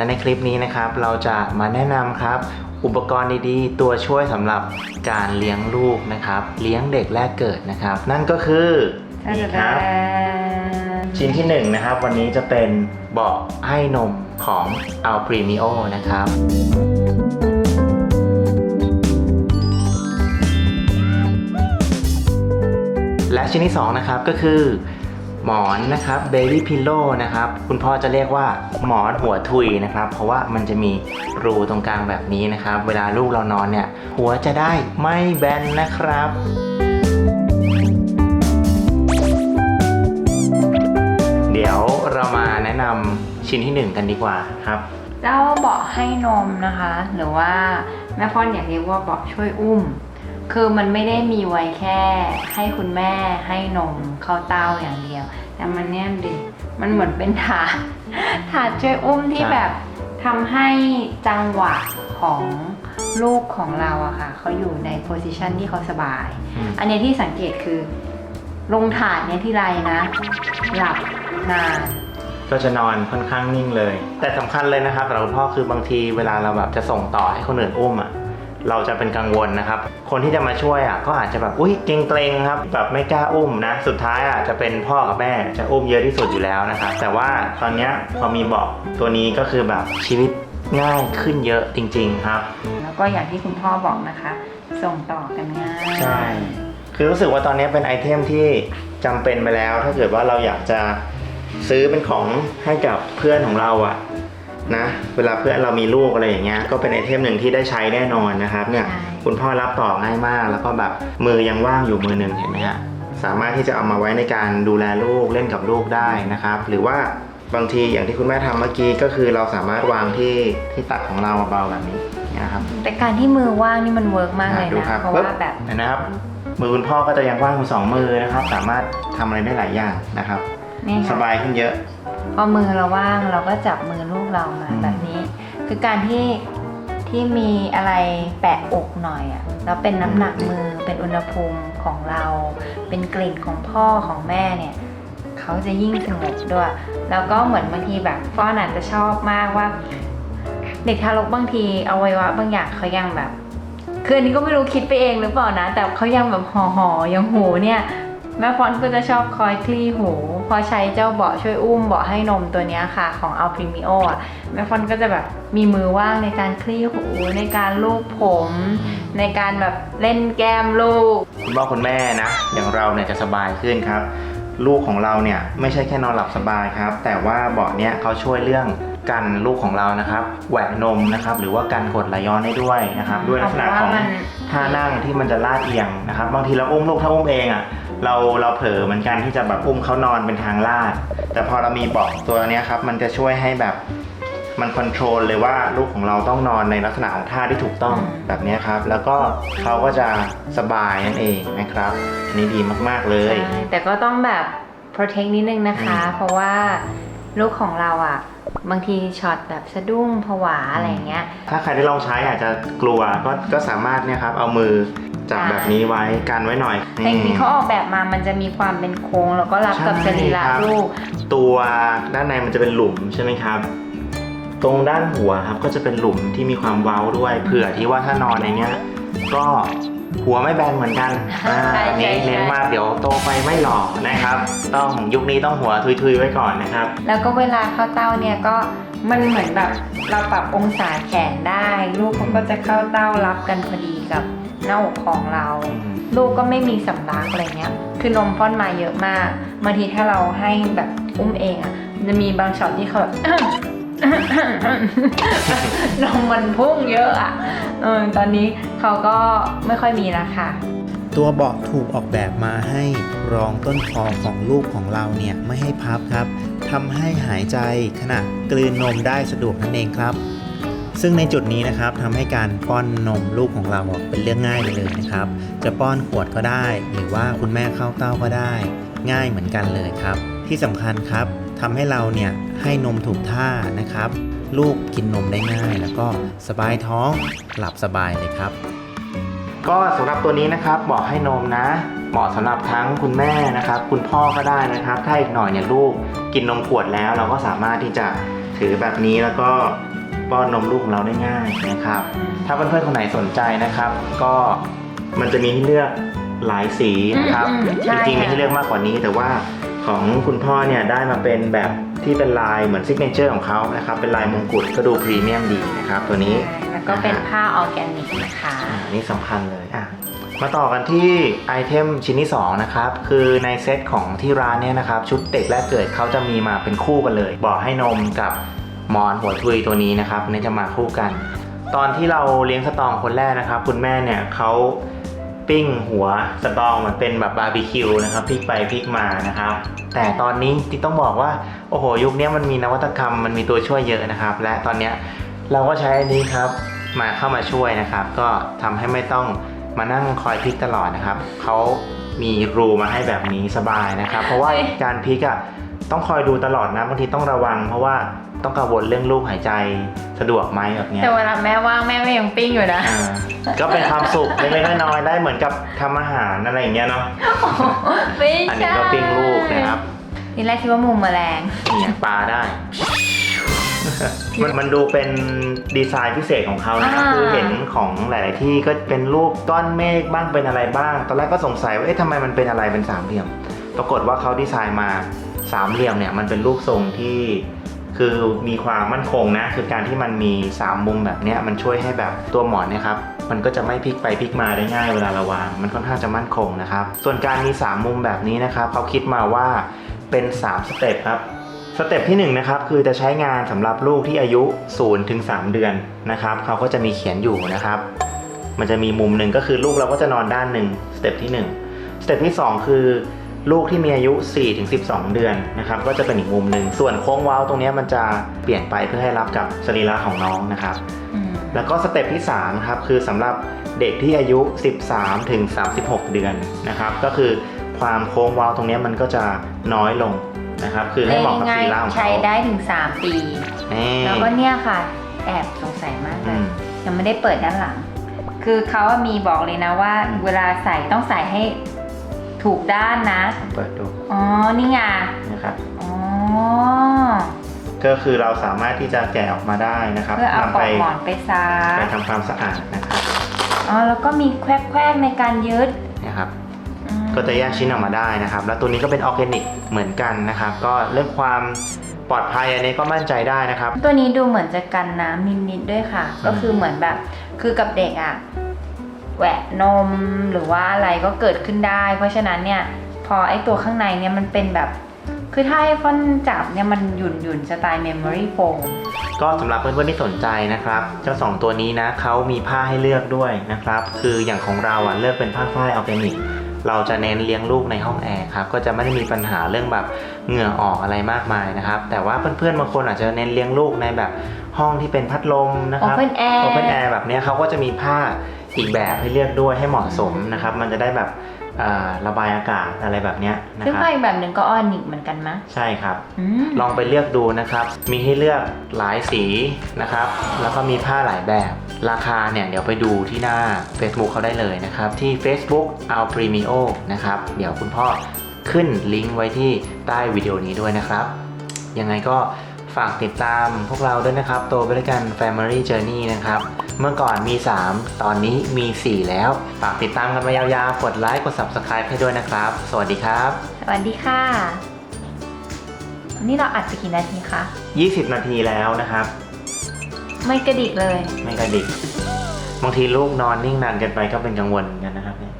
และในคลิปนี้นะครับ เราจะมาแนะนำครับ อุปกรณ์ดีๆ ตัวช่วยสำหรับการเลี้ยงลูกนะครับ เลี้ยงเด็กแรกเกิดนะครับ นั่นก็คือนี่ครับชิ้นที่หนึ่งนะครับ วันนี้จะเป็นเบาะให้นมของ a l p r e m i o นะครับและชิ้นที่2นะครับก็คือ หมอนนะครับ Baby Pillow นะครับ คุณพ่อจะเรียกว่าหมอนหัวทุยนะครับ เพราะว่ามันจะมีรูตรงกลางแบบนี้นะครับ เวลาลูกเรานอนเนี่ย หัวจะได้ไม่แบนนะครับเดี๋ยวเรามาแนะนำชิ้นที่1กันดีกว่าครับ เจ้าเบาะให้นมนะคะ หรือว่าแม่พ่อนอยากเรียกว่าเบาะช่วยอุ้ม คือมันไม่ได้มีไว้แค่ ให้คุณแม่ให้นมเข้าเต้าอย่างเดียว แต่มันเนี่ยดิมันเหมือนเป็นถาดถาดช่วยอุ้มที่ใช่แบบทำให้จังหวะของลูกของเราอะค่ะเขาอยู่ในโพสิชันที่เขาสบายอืมอันเนี้ยที่สังเกตคือ ลงถาดเนี่ยที่ไรนะ หลับนาน ก็จะนอนค่อนข้างนิ่งเลย แต่สำคัญเลยนะครับสำหรับคุณพ่อคือบางทีเวลาเราแบบจะส่งต่อให้คนอื่นอุ้มอะ เราจะเป็นกังวลนะครับ คนที่จะมาช่วยอะก็อาจจะแบบอุ้ยเกรงๆครับแบบไม่กล้าอุ้มนะ สุดท้ายอะจะเป็นพ่อกับแม่จะอุ้มเยอะที่สุดอยู่แล้วนะครับแต่ว่าตอนเนี้ยพอมีเบาะตัวนี้ก็คือแบบชีวิตง่ายขึ้นเยอะจริง ๆครับ แล้วก็อย่างที่คุณพ่อบอกนะคะ ส่งต่อกันง่ายใช่คือรู้สึกว่าตอนนี้เป็นไอเทมที่จำเป็นไปแล้ว ถ้าเกิดว่าเราอยากจะซื้อเป็นของให้กับเพื่อนของเราอะ นะเวลาเพื่อนเรามีลูกอะไรอย่างเงี้ยก็เป็นไอเทมหนึ่งที่ได้ใช้แน่นอนนะครับเนี่ยคุณพ่อรับต่อง่ายมาก แล้วก็แบบมือยังว่างอยู่มือหนึ่งเห็นไหมฮะสามารถที่จะเอามาไว้ในการดูแลลูกเล่นกับลูกได้นะครับ หรือว่าบางทีอย่างที่คุณแม่ทำเมื่อกี้ก็คือเราสามารถวางที่ที่ตักของเราเบาๆแบบนี้นะครับแต่การที่มือว่างนี่มันเวิร์กมากเลยดูนะครับเพราะปึ๊ว่าแบบเห็นะครับมือคุณพ่อก็จะยังว่างอยู่สองมือนะครับ สามารถทำอะไรได้หลายอย่างนะครับนี่สค่ะบายขึ้นเยอะ พอมือเราว่างเราก็จับมือลูก เรามาแบบนี้ คือการที่ที่มีอะไรแปะอกหน่อยอะแล้วเป็นน้ำหนักมือเป็นอุณหภูมิของเรา เป็นกลิ่นของพ่อของแม่เนี่ยเขาจะยิ่งสงบด้วย แล้วก็เหมือนบางทีแบบฟ้อนอาจจะชอบมากว่า เด็กทารกบางทีอวัยวะบางอย่างเขายังแบบคืออันนี้ก็ไม่รู้คิดไปเองหรือเปล่านะ แต่เขายังแบบห่อห่อๆยังหูเนี่ย แม่ฟอนต์ก็จะชอบคอยคลี่หูพอใช้เจ้าเบาะช่วยอุ้มเบาะให้นมตัวเนี้ยค่ะของ a l p r i m i o อะแม่ฟอนต์ก็จะแบบมีมือว่างในการคลี่หูในการลูบผม ในการแบบเล่นแก้มลูกคุณพ่อคุณแม่นะ อย่างเราเนี่ยจะสบายขึ้นครับ ลูกของเราเนี่ยไม่ใช่แค่นอนหลับสบายครับ แต่ว่าเบาะเนี้ยเขาช่วยเรื่องกันลูกของเรานะครับแหวกนมนะครับ หรือว่าการกดไหลย้อนได้ด้วยนะครับ ด้วยลักษณะของเพราะว่ามันท่านั่งที่มันจะลาดเอียงนะครับ บางทีเราอุ้มลูกถ้าอุ้มเองอะ เราเราเผลอเหมือนกันที่จะแบบอุ้มเขานอนเป็นทางลาด แต่พอเรามีเบาะตัวเนี้ยครับ มันจะช่วยให้แบบมันคอนโทรลเลยว่าลูกของเราต้องนอนในลักษณะของท่าที่ถูกต้องอืมแบบเนี้ยครับ แล้วก็เขาก็จะสบายนั่นเองนะครับอันนี้ดีมากๆเลยใช่แต่ก็ต้องแบบ protect นิดนึงนะคะอืมเพราะว่าลูกของเราอะบางทีช็อตแบบสะดุ้งผวาอะไรอย่างเงี้ย ถ้าใครที่ลองใช้อาจจะกลัวก็ก็สามารถเนี่ยครับเอามือ จับอ่าแบบนี้ไว้กันไว้หน่อยเทคนิคเขาออกแบบมามันจะมีความเป็นโค้ง แล้วก็รับกับใช่สรีระครับลูก ตัวด้านในมันจะเป็นหลุมใช่ไหมครับ ตรงด้านหัวครับก็จะเป็นหลุมที่มีความเว้าด้วยเผื่อที่ว่าถ้านอนในเนี้ยก็หัวไม่แบนเหมือนกันอ่าใช่อันนี้ใช่เน้นมากเดี๋ยวโตไปไม่หล่อนะครับ ต้องยุคนี้ต้องหัวทุยๆไว้ก่อนนะครับ แล้วก็เวลาเข้าเต้าเนี่ยก็มันเหมือนแบบเราปรับองศาแขนได้ ลูกเขาก็จะเข้าเต้ารับกันพอดีกับ หน้าอกของเรา ลูกก็ไม่มีสำลักอะไรเงี้ย คือนมป้อนมาเยอะมากบางทีถ้าเราให้แบบอุ้มเองอะ่ะมันจะมีบางช็อตที่เขาแบบนมมันพุ่งเยอะอะ่ะเออตอนนี้เขาก็ไม่ค่อยมีแล้วค่ะตัวเบาะถูกออกแบบมาให้รองต้นคอของลูกของเราเนี่ยไม่ให้พับครับทำให้หายใจขณะกลืนนมได้สะดวกนั่นเองครับ ซึ่งในจุดนี้นะครับทำให้การป้อนนมลูกของเราเป็นเรื่องง่ายเลยนะครับ จะป้อนขวดก็ได้ หรือว่าคุณแม่เข้าเต้าก็ได้ ง่ายเหมือนกันเลยครับ ที่สำคัญครับทำให้เราเนี่ยให้นมถูกท่านะครับ ลูกกินนมได้ง่าย แล้วก็สบายท้องหลับสบายเลยครับ ก็สำหรับตัวนี้นะครับเหมาให้นมนะเหมาะสำหรับทั้งคุณแม่นะครับ คุณพ่อก็ได้นะครับ ถ้าอีกหน่อยเนี่ยลูกกินนมขวดแล้ว เราก็สามารถที่จะถือแบบนี้แล้วก็ ป้อนนมลูกของเราได้ง่ายนะครับ ถ้าเพื่อนๆคนไหนสนใจนะครับ ก็มันจะมีให้เลือกหลายสีนะครับ อืมอืมใช่จริงๆมีค่ะ ให้เลือกมากกว่านี้ แต่ว่าของคุณพ่อเนี่ยได้มาเป็นแบบที่เป็นลายเหมือนซิกเนเจอร์ของเขานะครับ เป็นลายมงกุฎก็ดูพรีเมียมดีนะครับ ตัวนี้ แล้วก็เป็นผ้าออร์แกนิกนะคะ อ่านี่สำคัญเลยอะมาต่อกันที่ไอเทมชิ้นที่ 2 นะครับ คือในเซตของที่ร้านเนี่ยนะครับ ชุดเด็กแรกเกิดเขาจะมีมาเป็นคู่กันเลยบอกให้นมกับห มอนหัวทุยตัวนี้นะครับนี่จะมาคู่กัน ตอนที่เราเลี้ยงสตองคนแรกนะครับ คุณแม่เนี่ยเขาปิ้งหัวสตองเหมันเป็นแบบบาร์บีคิวนะครับพลิกไปพลิกมานะครับ แต่ตอนนี้ที่ต้องบอกว่าโอ้โหยุคนี้มันมีนวัตกรรมมันมีตัวช่วยเยอะนะครับ และตอนนี้เราก็ใช้อันนี้ครับมาเข้ามาช่วยนะครับ ก็ทำให้ไม่ต้องมานั่งคอยพลิกตลอดนะครับเขามีรูมาให้แบบนี้สบายนะครับ เพราะว่าการพลิกอะ ต้องคอยดูตลอดนะบางทีต้องระวัง เพราะว่าต้องกังวลเรื่องลูกหายใจสะดวกไหมแบบเนี้ยแต่เวลาแม่ว่างแม่ก็ยังปิ้งอยู่นะ อ่าก็เป็นความสุขเล็กๆน้อยๆได้เหมือนกับทำอาหารอะไรอย่างเงี้ยเนาะไม่อันใช่นี้ก็ปิ้งลูกนะครับทีแรกคิดว่ามุมแมลง เนี่ยปลาได้ มันมันดูเป็นดีไซน์พิเศษของเขานะครับอ่า คือเห็นของหลาย ๆ ที่ก็เป็นรูปก้อนเมฆบ้างเป็นอะไรบ้าง ตอนแรกก็สงสัยว่าเอ๊ะทำไมมันเป็นอะไรเป็นสามเหลี่ยม ปรากฏว่าเขาดีไซน์มา สามเหลี่ยมเนี่ยมันเป็นรูปทรงที่คือมีความมั่นคงนะ คือการที่มันมีสามมุมแบบเนี้ยมันช่วยให้แบบตัวหมอนเนี่ยครับมันก็จะไม่พลิกไปพลิกมาได้ง่ายเวลาเราวาง มันค่อนข้างจะมั่นคงนะครับ ส่วนการมีสามมุมแบบนี้นะครับเขาคิดมาว่าเป็นสามสเต็ปครับสเต็ปที่1นงนะครับคือจะใช้งานสำหรับลูกที่อายุ0ถึง3เดือนนะครับเขาก็จะมีเขียนอยู่นะครับ มันจะมีมุมหนึ่งก็คือลูกเราก็จะนอนด้านหนึ่งสเต็ปที่1สเต็ปที่ 2 คือ ลูกที่มีอายุ4ถึง12 เดือนนะครับก็จะเป็นอีกมุมหนึ่ง ส่วนโค้งเว้าตรงเนี้ยมันจะเปลี่ยนไปเพื่อให้รับกับสรีระของน้องนะครับอืมแล้วก็สเต็ปที่3ครับคือสำหรับเด็กที่อายุ 13 ถึง 36 เดือนนะครับ ก็คือความโค้งเว้าตรงเนี้ยมันก็จะน้อยลงนะครับ คือให้เหมาะกับสง่ายรีระของๆเขาใช้ได้ถึง 3 ปีนี่แล้วก็เนี่ยค่ะ แอบสงสัยมากเลอืยมยังไม่ได้เปิดด้านหลัง คือเขาอะมีบอกเลยนะว่าอืมเวลาใส่ต้องใส่ให้ ถูกด้านนะ เปิดดูอ๋อ นี่ไง นะครับ อ๋อ ก็คือเราสามารถที่จะแกะออกมาได้นะครับเพื่อเอานำปลไปอกหมอนไปซักไปทำความสะอาดนะครับอ๋อ แล้วก็มีแควกๆในการยึดนะครับ อืมก็จะแยกชิ้นออกมาได้นะครับ แล้วตัวนี้ก็เป็นออร์แกนิกเหมือนกันนะครับ ก็เรื่องความปลอดภัยอันนี้ก็มั่นใจได้นะครับ ตัวนี้ดูเหมือนจะกันน้ำนิดๆด้วยค่ะอืมก็คือเหมือนแบบ คือกับเด็กอะ แหวะนมหรือว่าอะไรก็เกิดขึ้นได้ เพราะฉะนั้นเนี่ยพอไอ้ตัวข้างในเนี่ยมันเป็นแบบ คือถ้าให้ฟอนจับเนี่ยมันหยุ่นหยุ่นสไตล์ memory foam ก็สำหรับเพื่อนๆที่สนใจนะครับเจ้าสองตัวนี้นะเขามีผ้าให้เลือกด้วยนะครับ คืออย่างของเราอะเลือกเป็นผ้าฝ้ายออร์แกนิกเราจะเน้นเลี้ยงลูกในห้องแอร์ครับก็จะไม่ได้มีปัญหาเรื่องแบบเหงื่อออกอะไรมากมายนะครับ แต่ว่าเพื่อนๆบางคนอาจจะเน้นเลี้ยงลูกในแบบห้องที่เป็นพัดลมนะครับ open air open air แบบเนี้ยเขาก็จะมีผ้า อีกแบบให้เลือกด้วยให้เหมาะสมนะครับ มันจะได้แบบอ่าระบายอากาศอะไรแบบเนี้ยนะซึ่งครับผ้าอีกแบบหนึ่งก็ออนิกเหมือนกันมะใช่ครับอืมลองไปเลือกดูนะครับ มีให้เลือกหลายสีนะครับ แล้วก็มีผ้าหลายแบบ ราคาเนี่ยเดี๋ยวไปดูที่หน้า Facebook เขาได้เลยนะครับ ที่ Facebook Al Premio นะครับ เดี๋ยวคุณพ่อขึ้นลิงก์ไว้ที่ใต้วิดีโอนี้ด้วยนะครับ ยังไงก็ ฝากติดตามพวกเราด้วยนะครับ โตไปด้วยกัน Family Journey นะครับ เมื่อก่อนมี 3 ตอนนี้มี 4 แล้ว ฝากติดตามกันมายาวๆ กดไลค์ กด Subscribe ให้ด้วยนะครับ สวัสดีครับ สวัสดีค่ะ นี่เราอัดไปกี่นาทีคะ 20 นาทีแล้วนะครับ ไม่กระดิกเลย ไม่กระดิก บางทีลูกนอนนิ่งนานเกินไปก็เป็นกังวลเหมือนกันนะครับเนี่ย